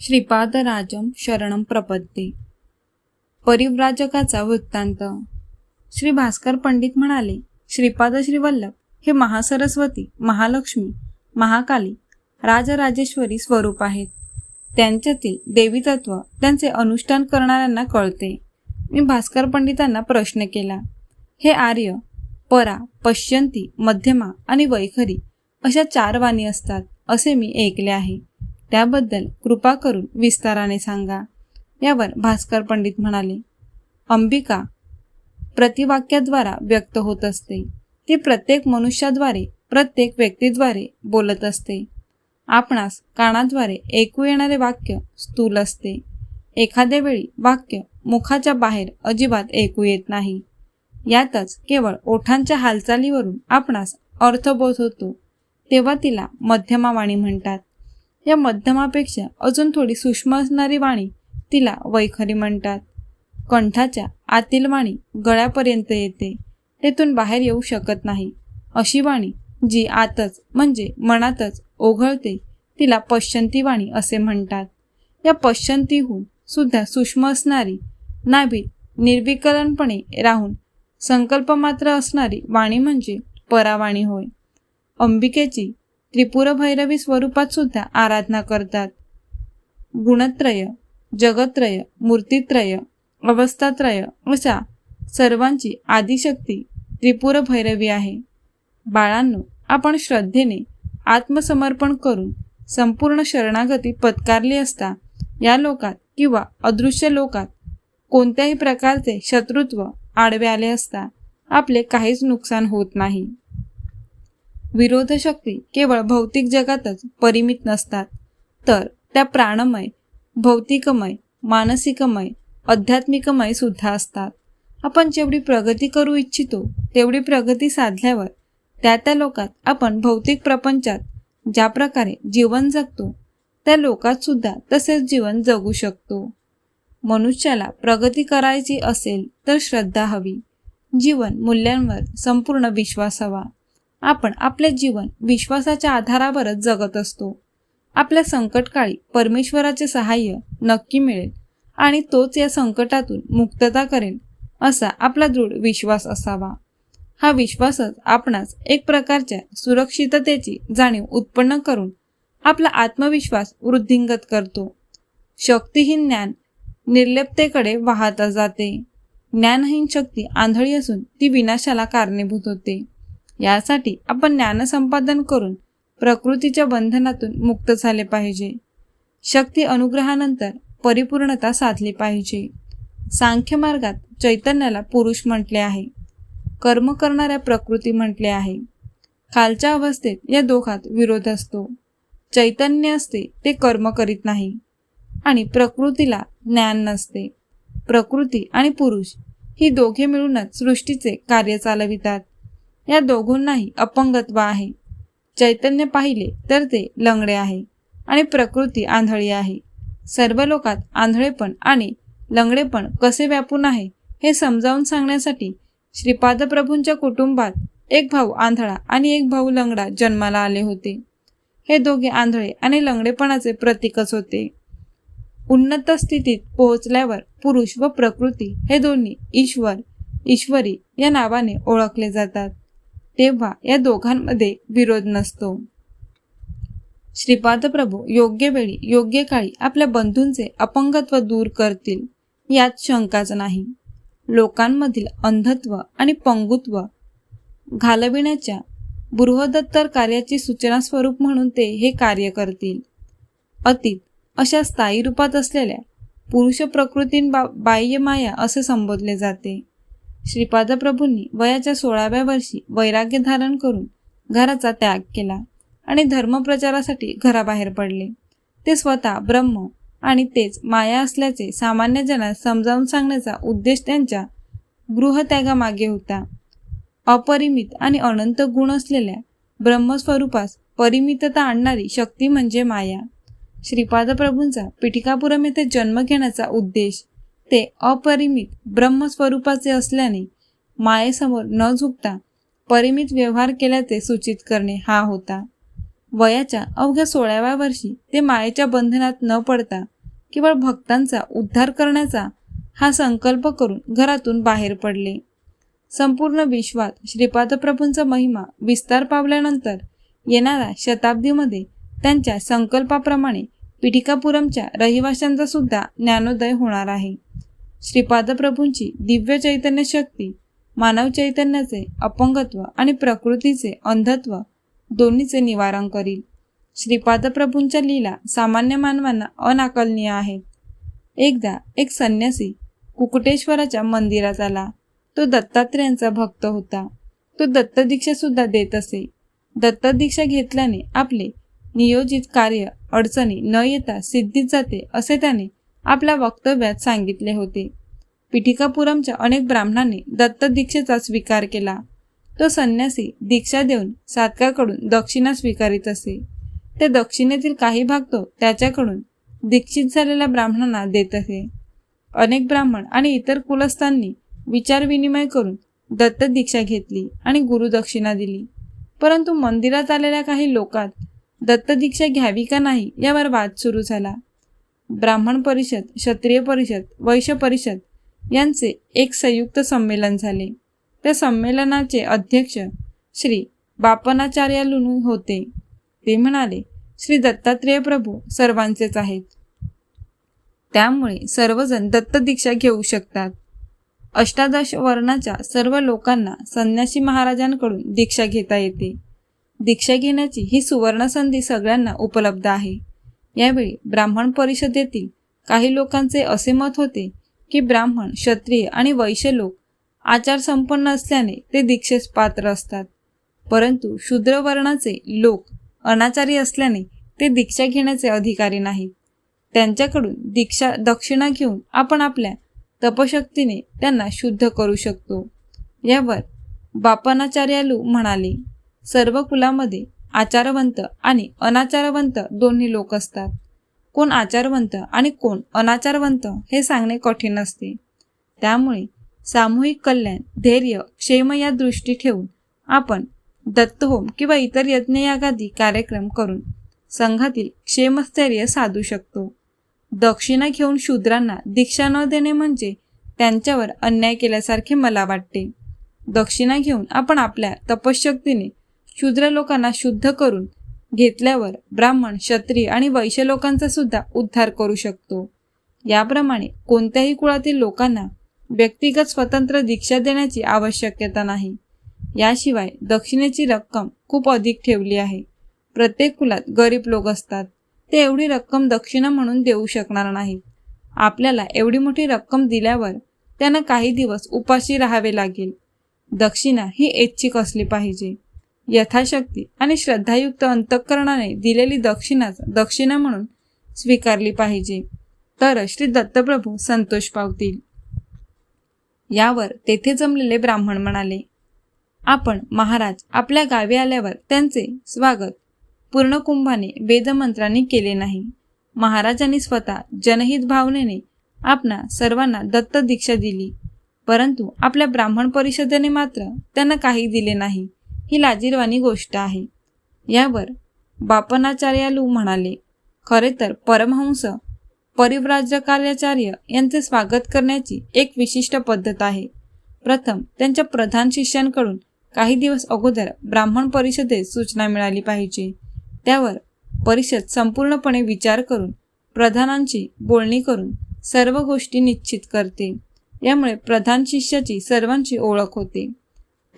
श्रीपादराजम शरणम प्रपद्ये. परिव्राजकाचा वृत्तांत. श्री भास्कर पंडित म्हणाले श्रीपाद श्रीवल्लभ हे महासरस्वती महालक्ष्मी महाकाली राजराजेश्वरी स्वरूप आहेत. त्यांच्यातील देवी तत्व त्यांचे अनुष्ठान करणाऱ्यांना कळते. मी भास्कर पंडितांना प्रश्न केला हे आर्य परा पश्यंती मध्यमा आणि वैखरी अशा चार वाणी असतात असे मी ऐकले आहे. त्याबद्दल कृपा करून विस्ताराने सांगा. यावर भास्कर पंडित म्हणाले अंबिका प्रतिवाक्याद्वारा व्यक्त होत असते. ती प्रत्येक मनुष्याद्वारे प्रत्येक व्यक्तीद्वारे बोलत असते. आपणास कानाद्वारे ऐकू येणारे वाक्य स्थूल असते. एखाद्या वेळी वाक्य मुखाच्या बाहेर अजिबात ऐकू येत नाही. यातच केवळ ओठांच्या हालचालीवरून आपणास अर्थबोध होतो. तेव्हा तिला मध्यमावाणी म्हणतात. या मध्यमापेक्षा अजून थोडी सूक्ष्म असणारी वाणी तिला वैखरी म्हणतात. कंठाच्या आतील वाणी गळ्यापर्यंत येते. तेथून बाहेर येऊ शकत नाही. अशी वाणी जी आतच म्हणजे मनातच ओघळते तिला पश्चंती वाणी असे म्हणतात. या पश्चंतीहून सुद्धा सूक्ष्म असणारी नाभीत निर्विकलनपणे राहून संकल्प मात्र असणारी वाणी म्हणजे परावाणी होय. अंबिकेची त्रिपुरभैरवी स्वरूपात सुद्धा आराधना करतात. गुणत्रय जगत्रय मूर्तित्रय अवस्थात्रय अशा सर्वांची आदिशक्ती त्रिपुर भैरवी आहे. बाळांनो आपण श्रद्धेने आत्मसमर्पण करून संपूर्ण शरणागती पत्कारली असता या लोकात किंवा अदृश्य लोकात कोणत्याही प्रकारचे शत्रुत्व आडवे आले असता आपले काहीच नुकसान होत नाही. विरोधशक्ती केवळ भौतिक जगातच परिमित नसतात. तर त्या प्राणमय भौतिकमय मानसिकमय आध्यात्मिकमय सुद्धा असतात. आपण जेवढी प्रगती करू इच्छितो तेवढी प्रगती साधल्यावर त्या त्या लोकात आपण भौतिक प्रपंचात ज्या प्रकारे जीवन जगतो त्या लोकात सुद्धा तसेच जीवन जगू शकतो. मनुष्याला प्रगती करायची असेल तर श्रद्धा हवी. जीवन मूल्यांवर संपूर्ण विश्वास हवा. आपण आपले जीवन विश्वासाच्या आधारावरच जगत असतो. आपल्या संकटकाळी परमेश्वराचे सहाय्य नक्की मिळेल आणि तोच या संकटातून मुक्तता करेल असा आपला दृढ विश्वास असावा. हा विश्वासच आपणास एक प्रकारच्या सुरक्षिततेची जाणीव उत्पन्न करून आपला आत्मविश्वास वृद्धिंगत करतो. शक्तीहीन ज्ञान निर्लिप्तेकडे वाहत जाते. ज्ञानहीन शक्ती आंधळी असून ती विनाशाला कारणीभूत होते. यासाठी आपण ज्ञानसंपादन करून प्रकृतीच्या बंधनातून मुक्त झाले पाहिजे. शक्ती अनुग्रहानंतर परिपूर्णता साधली पाहिजे. सांख्य मार्गात चैतन्याला पुरुष म्हटले आहे. कर्म करणाऱ्या प्रकृती म्हटले आहे. खालच्या अवस्थेत या दोघात विरोध असतो. चैतन्य असते ते कर्म करीत नाही. आणि प्रकृतीला ज्ञान नसते. प्रकृती आणि पुरुष ही दोघे मिळूनच सृष्टीचे कार्य चालवितात. या दोघांनाही अपंगत्व आहे. चैतन्य पाहिले तर ते लंगडे आहे आणि प्रकृती आंधळी आहे. सर्व लोकात आंधळेपण आणि लंगडेपण कसे व्यापून आहे हे समजावून सांगण्यासाठी श्रीपाद प्रभूंच्या कुटुंबात एक भाऊ आंधळा आणि एक भाऊ लंगडा जन्माला आले होते. हे दोघे आंधळे आणि लंगडेपणाचे प्रतीकच होते. उन्नत स्थितीत पोहोचल्यावर पुरुष व प्रकृती हे दोन्ही ईश्वर ईश्वरी या नावाने ओळखले जातात. तेव्हा या दोघांमध्ये विरोध नसतो. श्रीपाद प्रभू योग्य वेळी योग्य काळी आपल्या बंधूंचे अपंगत्व दूर करतील यात शंकाच नाही. लोकांमधील अंधत्व आणि पंगुत्व घालविण्याच्या बृहदत्तर कार्याची सूचना स्वरूप म्हणून ते हे कार्य करतील. अतीत अशा स्थायी रूपात असलेल्या पुरुष प्रकृतीं बा बाह्यमाया असे संबोधले जाते. श्रीपाद प्रभूंनी वयाच्या सोळाव्या वर्षी वैराग्य धारण करून घराचा त्याग केला आणि धर्मप्रचारासाठी घराबाहेर पडले. ते स्वतः ब्रह्म आणि तेच माया असल्याचे सामान्य जनास समजावून सांगण्याचा उद्देश त्यांच्या गृहत्यागामागे होता. अपरिमित आणि अनंत गुण असलेल्या ब्रह्मस्वरूपास परिमितता आणणारी शक्ती म्हणजे माया. श्रीपाद प्रभूंचा पिठिकापुरम येथे जन्म घेण्याचा उद्देश ते अपरिमित ब्रह्मस्वरूपाचे असल्याने मायेसमोर न झुकता परिमित व्यवहार केल्याचे सूचित करणे हा होता. वयाच्या अवघ्या सोळाव्या वर्षी ते मायेच्या बंधनात न पडता केवळ भक्तांचा उद्धार करण्याचा हा संकल्प करून घरातून बाहेर पडले. संपूर्ण विश्वात श्रीपादप्रभूंचा महिमा विस्तार पावल्यानंतर येणाऱ्या शताब्दीमध्ये त्यांच्या संकल्पाप्रमाणे पिठिकापुरमच्या रहिवाशांचा सुद्धा ज्ञानोदय होणार आहे. श्रीपादप्रभूंची दिव्य चैतन्य शक्ती मानव चैतन्याचे अपंगत्व आणि प्रकृतीचे अंधत्व दोन्हीचे निवारण करील. श्रीपादप्रभूंच्या लीला सामान्य मानवांना अनाकलनीय आहेत. एकदा एक संन्यासी कुकुटेश्वराच्या मंदिरात आला. तो दत्तात्रेयांचा भक्त होता. तो दत्तदीक्षा सुद्धा देत असे. दत्तदीक्षा घेतल्याने आपले नियोजित कार्य अडचणी न येता सिद्धीत जाते असे त्याने आपल्या वक्तव्यात सांगितले होते. पिठिकापुरमच्या अनेक ब्राह्मणांनी दत्तदीक्षेचा स्वीकार केला. तो संन्यासी दीक्षा देऊन सातकाकडून दक्षिणा स्वीकारित असे. ते दक्षिणेतील काही भाग तो त्याच्याकडून दीक्षित झालेल्या ब्राह्मणांना देत असे. अनेक ब्राह्मण आणि इतर कुलस्थांनी विचारविनिमय करून दत्त दीक्षा घेतली आणि गुरुदक्षिणा दिली. परंतु मंदिरात आलेल्या काही लोकात दत्तदीक्षा घ्यावी का नाही यावर वाद सुरू झाला. ब्राह्मण परिषद क्षत्रिय परिषद वैश्य परिषद यांचे एक संयुक्त संमेलन झाले. त्या संमेलनाचे अध्यक्ष श्री बापनाचार्यालू होते. ते म्हणाले श्री दत्तात्रेय प्रभू सर्वांचेच आहेत. त्यामुळे सर्वजण दत्त दीक्षा घेऊ शकतात. अष्टादश वर्णाच्या सर्व लोकांना संन्यासी महाराजांकडून दीक्षा घेता येते. दीक्षा घेण्याची ही सुवर्ण संधी सगळ्यांना उपलब्ध आहे. यावेळी ब्राह्मण परिषदेतील काही लोकांचे असे मत होते की ब्राह्मण क्षत्रिय आणि वैश्य लोक आचार संपन्न असल्याने ते दीक्षेस पात्र असतात. परंतु शूद्र वर्णाचे लोक अनाचारी असल्याने ते दीक्षा घेण्याचे अधिकारी नाहीत. त्यांच्याकडून दीक्षा दक्षिणा घेऊन आपण आपल्या तपशक्तीने त्यांना शुद्ध करू शकतो. यावर बापनाचार्यालू म्हणाले सर्व कुलामध्ये आचारवंत आणि अनाचारवंत दोन्ही लोक असतात. कोण आचारवंत आणि कोण अनाचारवंत हे सांगणे कठीण असते त्यामुळे सामूहिक कल्याण धैर्य क्षेम या दृष्टी ठेवून आपण दत्तहोम किंवा इतर यज्ञयागादी कार्यक्रम करून संघातील क्षेमस्थैर्य साधू शकतो. दक्षिणा घेऊन शूद्रांना दीक्षा न देणे म्हणजे त्यांच्यावर अन्याय केल्यासारखे मला वाटते. दक्षिणा घेऊन आपण आपल्या तपशक्तीने शूद्र लोकांना शुद्ध करून घेतल्यावर ब्राह्मण क्षत्रिय आणि वैश्य लोकांचा सुद्धा उद्धार करू शकतो. याप्रमाणे कोणत्याही कुळातील लोकांना व्यक्तिगत स्वतंत्र दीक्षा देण्याची आवश्यकता नाही. याशिवाय दक्षिणेची रक्कम खूप अधिक ठेवली आहे. प्रत्येक कुलात गरीब लोक असतात. ते एवढी रक्कम दक्षिणा म्हणून देऊ शकणार नाही आपल्याला एवढी मोठी रक्कम दिल्यावर त्यांना काही दिवस उपाशी राहावे लागेल. दक्षिणा ही ऐच्छिक असली पाहिजे. यथाशक्ती आणि श्रद्धायुक्त अंतःकरणाने दिलेली दक्षिणाच दक्षिणा म्हणून स्वीकारली पाहिजे. तर श्री दत्तप्रभू संतोष पावतील. यावर तेथे जमलेले ब्राह्मण म्हणाले आपण महाराज आपल्या गावी आल्यावर त्यांचे स्वागत. पूर्ण कुंभाने वेदमंत्रांनी केले नाही. महाराजांनी स्वतः जनहित भावनेने आपणा सर्वांना दत्त दीक्षा दिली. परंतु आपल्या ब्राह्मण परिषदेने मात्र त्यांना काही दिले नाही. ही लाजीरवाणी गोष्ट आहे. यावर बापनाचार्यालू म्हणाले खरे तर परमहंस परिव्राजकार्याचार्य यांचे स्वागत करण्याची एक विशिष्ट पद्धत आहे. प्रथम त्यांच्या प्रधान शिष्यांकडून काही दिवस अगोदर ब्राह्मण परिषदेत सूचना मिळाली पाहिजे. त्यावर परिषद संपूर्णपणे विचार करून प्रधानांची बोलणी करून सर्व गोष्टी निश्चित करते. यामुळे प्रधान शिष्याची सर्वांची ओळख होते.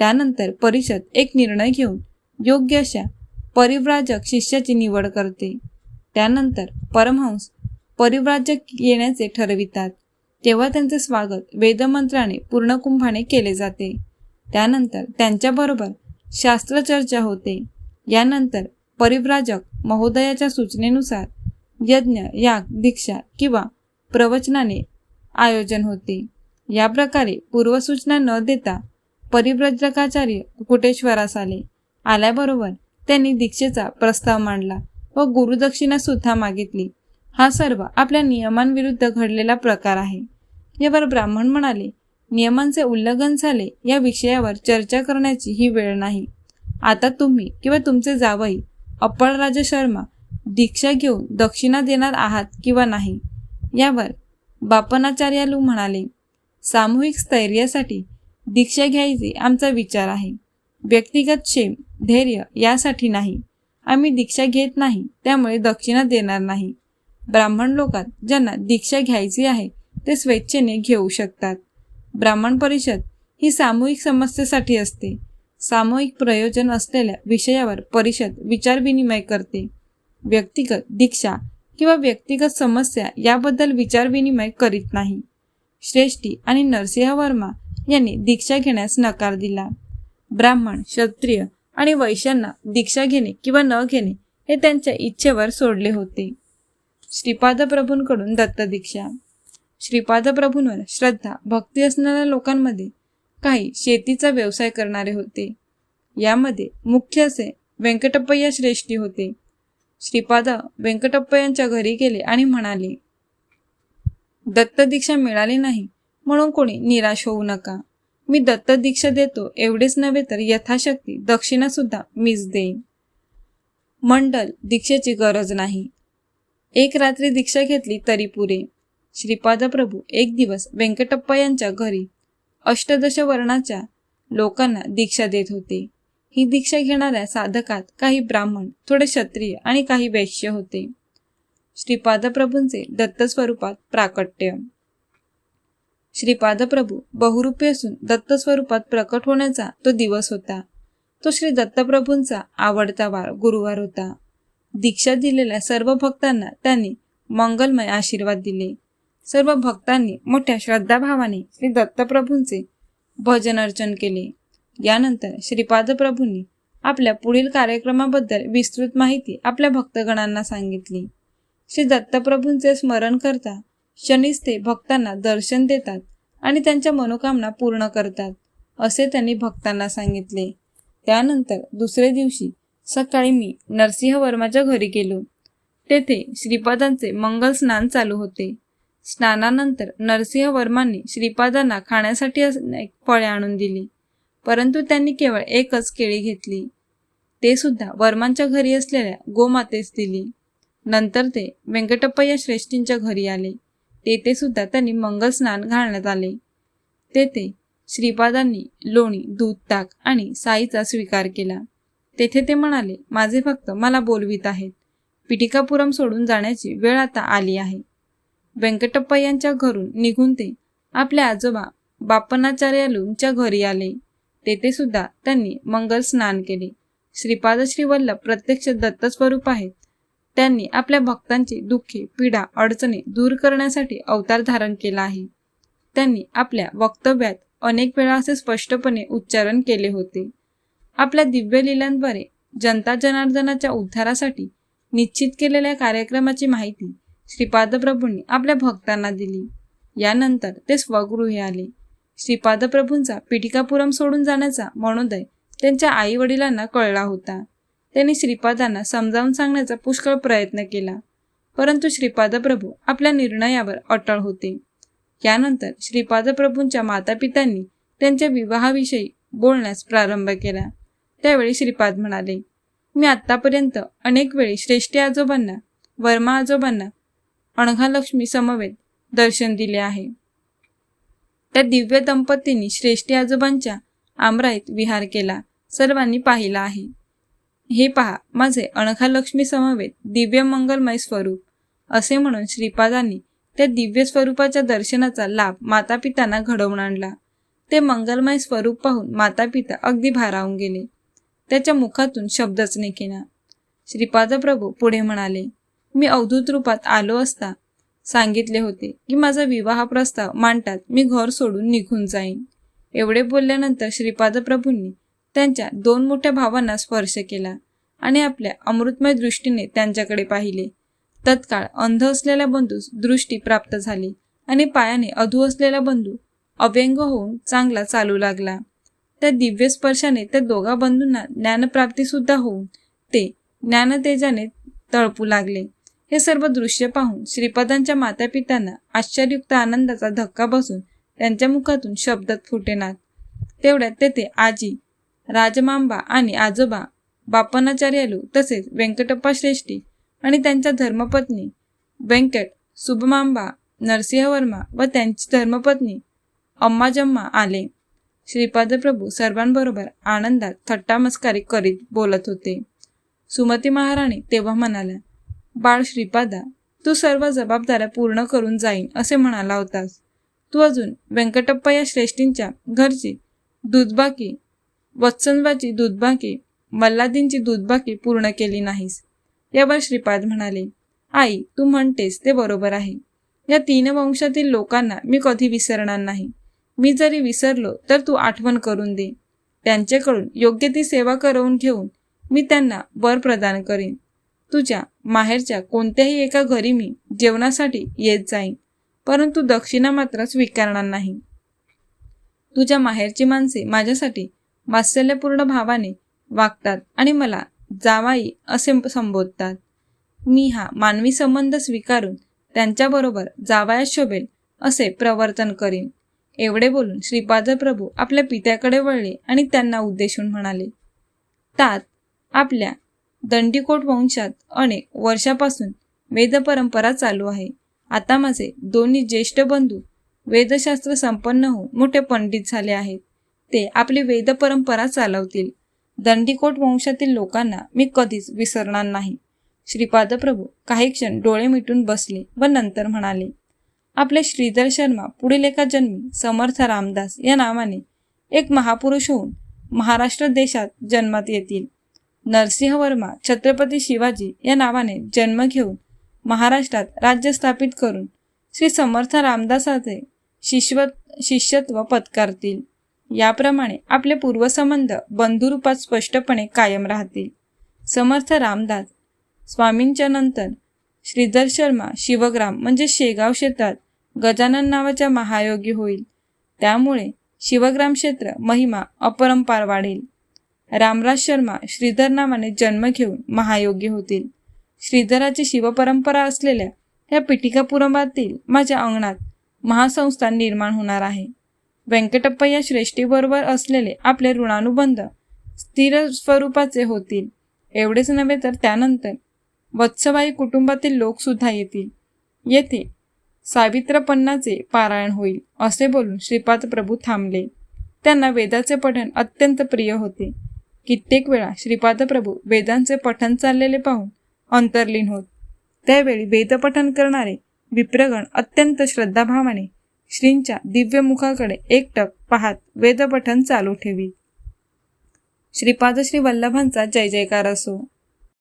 त्यानंतर परिषद एक निर्णय घेऊन योग्य अशा परिव्राजक शिष्याची निवड करते. त्यानंतर परमहंस परिव्राजक येण्याचे ठरवितात. तेव्हा त्यांचे स्वागत वेदमंत्राने पूर्णकुंभाने केले जाते. त्यानंतर त्यांच्याबरोबर शास्त्रचर्चा होते. यानंतर परिव्राजक महोदयाच्या सूचनेनुसार यज्ञ याग दीक्षा किंवा प्रवचनाने आयोजन होते. या प्रकारे पूर्वसूचना न देता परिव्रजकाचार्य कुटेश्वरास आले. आल्याबरोबर त्यांनी दीक्षेचा प्रस्ताव मांडला व गुरुदक्षिणा सुद्धा मागितली. हा सर्व आपल्या नियमांविरुद्ध घडलेला प्रकार आहे. यावर ब्राह्मण म्हणाले नियमांचे उल्लंघन झाले या विषयावर चर्चा करण्याची ही वेळ नाही. आता तुम्ही किंवा तुमचे जावई अपळराज शर्मा दीक्षा घेऊन दक्षिणा देणार आहात किंवा नाही? यावर बापनाचार्यालू म्हणाले सामूहिक स्थैर्यासाठी दीक्षा घ्यायचे आमचा विचार आहे. व्यक्तिगत क्षेम धैर्य यासाठी नाही. आम्ही दीक्षा घेत नाही त्यामुळे दक्षिणा देणार नाही. ब्राह्मण लोकात ज्यांना दीक्षा घ्यायची आहे ते स्वेच्छेने घेऊ शकतात. ब्राह्मण परिषद ही सामूहिक समस्येसाठी असते. सामूहिक प्रयोजन असलेल्या विषयावर परिषद विचारविनिमय करते. व्यक्तिगत दीक्षा किंवा व्यक्तिगत समस्या याबद्दल विचारविनिमय करीत नाही. श्रेष्ठी आणि नरसिंह वर्मा यांनी दीक्षा घेण्यास नकार दिला. ब्राह्मण क्षत्रिय आणि वैश्यांना दीक्षा घेणे किंवा न घेणे हे त्यांच्या इच्छेवर सोडले होते. श्रीपाद प्रभूंकडून दत्तदीक्षा. श्रीपाद प्रभूंवर श्रद्धा भक्ती असणाऱ्या लोकांमध्ये काही शेतीचा व्यवसाय करणारे होते. यामध्ये मुख्य असे व्यंकटप्पय्या श्रेष्ठी होते. श्रीपाद व्यंकटप्पयांच्या घरी गेले आणि म्हणाले दत्तदीक्षा मिळाली नाही म्हणून कोणी निराश होऊ नका. मी दत्तदीक्षा देतो एवढेच नव्हे तर यथाशक्ती दक्षिणा सुद्धा मीच देईन. मंडल दीक्षेची गरज नाही. एक रात्री दीक्षा घेतली तरी पुरे. श्रीपाद प्रभू एक दिवस व्यंकटप्पा यांच्या घरी अष्टदश वर्णाच्या लोकांना दीक्षा देत होते. ही दीक्षा घेणाऱ्या साधकात काही ब्राह्मण थोडे क्षत्रिय आणि काही वैश्य होते. श्रीपाद प्रभूंचे दत्त स्वरूपात प्राकट्य. श्रीपाद प्रभू बहुरूपी असून दत्त स्वरूपात प्रकट होण्याचा तो दिवस होता. तो श्री दत्तप्रभूंचा आवडता वार गुरुवार होता. दीक्षा दिलेल्या सर्व भक्तांना त्यांनी मंगलमय आशीर्वाद दिले. सर्व भक्तांनी मोठ्या श्रद्धाभावाने श्री दत्तप्रभूंचे भजन अर्चन केले. यानंतर श्रीपाद प्रभूंनी आपल्या पुढील कार्यक्रमाबद्दल विस्तृत माहिती आपल्या भक्तगणांना सांगितली. श्री दत्तप्रभूंचे स्मरण करता शनीच ते भक्तांना दर्शन देतात आणि त्यांच्या मनोकामना पूर्ण करतात असे त्यांनी भक्तांना सांगितले. त्यानंतर दुसऱ्या दिवशी सकाळी मी नरसिंह वर्माच्या घरी गेलो. तेथे श्रीपादांचे मंगल स्नान चालू होते. स्नानानंतर नरसिंह वर्मांनी श्रीपादांना खाण्यासाठी एक फळे आणून दिली परंतु त्यांनी केवळ एकच केळी घेतली. ते सुद्धा वर्मांच्या घरी असलेल्या गोमातेस दिली. नंतर ते व्यंकटप्पा या श्रेष्ठींच्या घरी आले. तेथे सुद्धा त्यांनी मंगल स्नान घालण्यात आले. तेथे श्रीपादांनी लोणी दूध ताक आणि साईचा स्वीकार केला. तेथे ते म्हणाले माझे फक्त मला बोलवित आहेत. पिटिकापुरम सोडून जाण्याची वेळ आता आली आहे. व्यंकटप्पा यांच्या घरून निघून ते आपल्या आजोबा बापनाचार्यालूंच्या घरी आले. तेथे सुद्धा त्यांनी मंगल स्नान केले. श्रीपाद श्रीवल्लभ प्रत्यक्ष दत्त स्वरूप आहेत. त्यांनी आपल्या भक्तांची दुःखे पीडा अडचणी दूर करण्यासाठी अवतार धारण केला आहे. त्यांनी आपल्या वक्तव्यात अनेक वेळा असे स्पष्टपणे उच्चारण केले होते. आपल्या दिव्य लिलांद्वारे जनता जनार्दनाच्या उद्धारासाठी निश्चित केलेल्या कार्यक्रमाची माहिती श्रीपादप्रभूंनी आपल्या भक्तांना दिली. यानंतर ते स्वगृही आले. श्रीपादप्रभूंचा पिटिकापुरम सोडून जाण्याचा मनोदय त्यांच्या आई वडिलांना कळला होता. त्यांनी श्रीपादांना समजावून सांगण्याचा पुष्कळ प्रयत्न केला. परंतु श्रीपादप्रभू आपल्या निर्णयावर अटळ होते. यानंतर श्रीपादप्रभूंच्या मातापितांनी त्यांच्या विवाहाविषयी बोलण्यास प्रारंभ केला. त्यावेळी श्रीपाद म्हणाले मी आत्तापर्यंत अनेक वेळी श्रेष्ठी आजोबांना वर्मा आजोबांना अणघालक्ष्मी समवेत दर्शन दिले आहे. त्या दिव्य दंपतींनी श्रेष्ठी आजोबांच्या आमराईत विहार केला. सर्वांनी पाहिला आहे. हे पहा माझे अणखालक्ष्मी समवेत दिव्य मंगलमय स्वरूप. असे म्हणून श्रीपादांनी त्या दिव्य स्वरूपाच्या दर्शनाचा लाभ मातापितांना घडवून आणला. ते मंगलमय स्वरूप पाहून मातापिता अगदी भारावून गेले. त्याच्या मुखातून शब्दच निघेना श्रीपाद प्रभू पुढे म्हणाले मी अवधूत रूपात आलो असता सांगितले होते की माझा विवाह प्रस्ताव मांडतात मी घर सोडून निघून जाईन. एवढे बोलल्यानंतर श्रीपाद प्रभूंनी त्यांच्या दोन मोठ्या भावांना स्पर्श केला आणि आपल्या अमृतमय दृष्टीने त्यांच्याकडे पाहिले. तत्काळ अंध असलेल्या बंधूस दृष्टी प्राप्त झाली आणि पायाने अधू असलेला बंधू अव्यंग होऊन चांगला चालू लागला. त्या दिव्य स्पर्शाने त्या दोघा बंधूंना ज्ञानप्राप्ती सुद्धा होऊन ते ज्ञानतेजाने तळपू लागले. हे सर्व दृश्य पाहून श्रीपदांच्या मातापित्यांना आश्चर्युक्त आनंदाचा धक्का बसून त्यांच्या मुखातून शब्दात फुटेनात. तेवढ्यात तेथे आजी राजमांबा आणि आजोबा बापनाचार्यालू तसेच व्यंकटप्पा श्रेष्ठी आणि त्यांच्या धर्मपत्नी व्यंकट सुभमांबा नरसिंहवर्मा व त्यांची धर्मपत्नी अम्माजम्मा आले. श्रीपाद प्रभू सर्वांबरोबर आनंदात थट्टामस्कारी करीत बोलत होते. सुमती महाराणी तेव्हा म्हणाल्या बाळ श्रीपादा तू सर्व जबाबदाऱ्या पूर्ण करून जाईन असे म्हणाला होतास. तू अजून व्यंकटप्पा या श्रेष्ठींच्या घरची दूधबाकी वत्संबाची दूधबाकी मल्लादींची दूधबाकी पूर्ण केली नाहीस. यावर श्रीपाद म्हणाले आई तू म्हणतेस ते बरोबर आहे. या तीन वंशातील लोकांना मी कधी विसरणार नाही. मी जरी विसरलो तर तू आठवण करून दे. त्यांच्याकडून योग्य ती सेवा करवून घेऊन मी त्यांना वर प्रदान करेन. तुझ्या माहेरच्या कोणत्याही एका घरी मी जेवणासाठी येत जाईन परंतु दक्षिणा मात्र स्वीकारणार नाही. तुझ्या माहेरची माणसे माझ्यासाठी वात्सल्यपूर्ण भावाने वागतात आणि मला जावाई असे संबोधतात. मी हा मानवी संबंध स्वीकारून त्यांच्याबरोबर जावाया शोभेल असे प्रवर्तन करीन. एवढे बोलून श्रीपाद प्रभू आपल्या पित्याकडे वळले आणि त्यांना उद्देशून म्हणाले तात आपल्या दंडीकोट वंशात अनेक वर्षापासून वेदपरंपरा चालू आहे. आता माझे दोन्ही ज्येष्ठ बंधू वेदशास्त्र संपन्न होऊन मोठे पंडित झाले आहेत. ते आपली वेदपरंपरा चालवतील. दंडीकोट वंशातील लोकांना मी कधीच विसरणार नाही. श्रीपाद प्रभू काही क्षण डोळे मिटून बसले व नंतर म्हणाले आपले श्रीधर शर्मा पुढील एका जन्मी समर्थ रामदास या नावाने एक महापुरुष होऊन महाराष्ट्र देशात जन्मात येतील. नरसिंह वर्मा छत्रपती शिवाजी या नावाने जन्म घेऊन महाराष्ट्रात राज्य स्थापित करून श्री समर्थ रामदासाचे शिष्व शिष्यत्व पत्कारतील. याप्रमाणे आपले पूर्वसंबंध बंधुरूपात स्पष्टपणे कायम राहतील. समर्थ रामदास स्वामींच्या नंतर श्रीधर शर्मा शिवग्राम म्हणजे शेगाव क्षेत्रात गजानन नावाच्या महायोगी होईल. त्यामुळे शिवग्राम क्षेत्र महिमा अपरंपार वाढेल. रामराज शर्मा श्रीधर नावाने जन्म घेऊन महायोगी होतील. श्रीधराची शिवपरंपरा असलेल्या या पिटिकापुरमातील माझ्या अंगणात महासंस्थान निर्माण होणार आहे. व्यंकटप्पय्या श्रेष्ठीबरोबर असलेले आपले ऋणानुबंध स्थिर स्वरूपाचे होतील. एवढेच नव्हे तर त्यानंतर वत्सबाई कुटुंबातील लोकसुद्धा येतील. येथे सावित्रपन्नाचे पारायण होईल असे बोलून श्रीपाद प्रभू थांबले. त्यांना वेदाचे पठण अत्यंत प्रिय होते. कित्येक वेळा श्रीपाद प्रभू वेदांचे पठण चाललेले पाहून अंतर्लीन होत. त्यावेळी वेदपठण करणारे विप्रगण अत्यंत श्रद्धाभावाने श्रींच्या दिव्य मुखाकडे एकटक पाहत वेदपठण चालू ठेवी. श्रीपाद श्री वल्लभांचा जय जयकार असो.